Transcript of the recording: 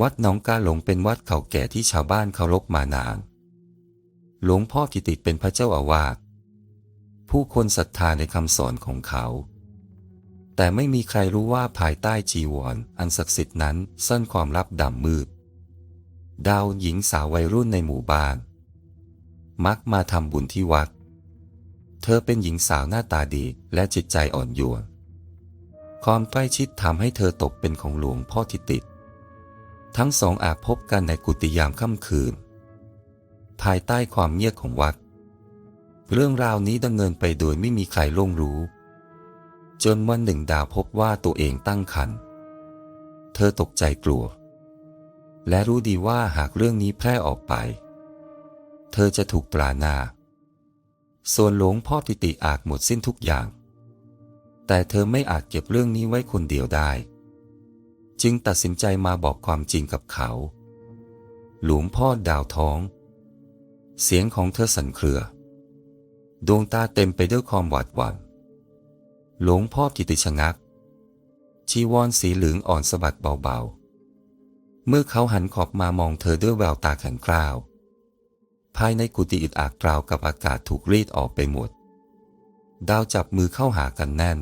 วัดหนองกาหลงเป็นวัดเก่าแก่ที่ชาวบ้านเคารพมานาน หลวงพ่อกิติเป็นพระเจ้าอาวาส ผู้คนศรัทธาในคำสอนของเขา แต่ไม่มีใครรู้ว่าภายใต้จีวรออันศักดิ์สิทธิ์นั้นซ่อนความลับดำมืด ดาวหญิงสาววัยรุ่นในหมู่บ้าน มักมาทำบุญที่วัด เธอเป็นหญิงสาวหน้าตาดีและจิตใจอ่อนโยน ความใกล้ชิดทำให้เธอตกเป็นของหลวงพ่อทิติด ทั้งสองอาจพบกันในกุฏิยามค่ำคืน ภายใต้ความเงียบของวัด เรื่องราวนี้ดำเนินไปโดยไม่มีใครล่วงรู้ จนวันหนึ่งดาวพบว่าตัวเองตั้งครรภ์เธอตกใจกลัว และรู้ดีว่าหากเรื่องนี้แพร่ออกไป เธอจะถูกปราณาส่วนหลวงพ่อติติอาจหมดสิ้นทุกอย่าง แต่เธอไม่อาจเก็บเรื่องนี้ไว้คนเดียวได้ จึงตัดสินใจมาบอกความจริงกับเขา หลวงพ่อดาวท้อง เสียงของเธอสั่นเครือ ดวงตาเต็มไปด้วยความหวาดหวั่นหลวงพ่อกิติชงัก ชีวรสีเหลืองอ่อนสะบัดเบาๆ เมื่อเขาหันขอบมามองเธอด้วยแววตาแข็งกร้าว ภายในกุฏิอึดอัดกราวกับอากาศถูกรีดออกไปหมด ดาวจับมือเข้าหากันแน่น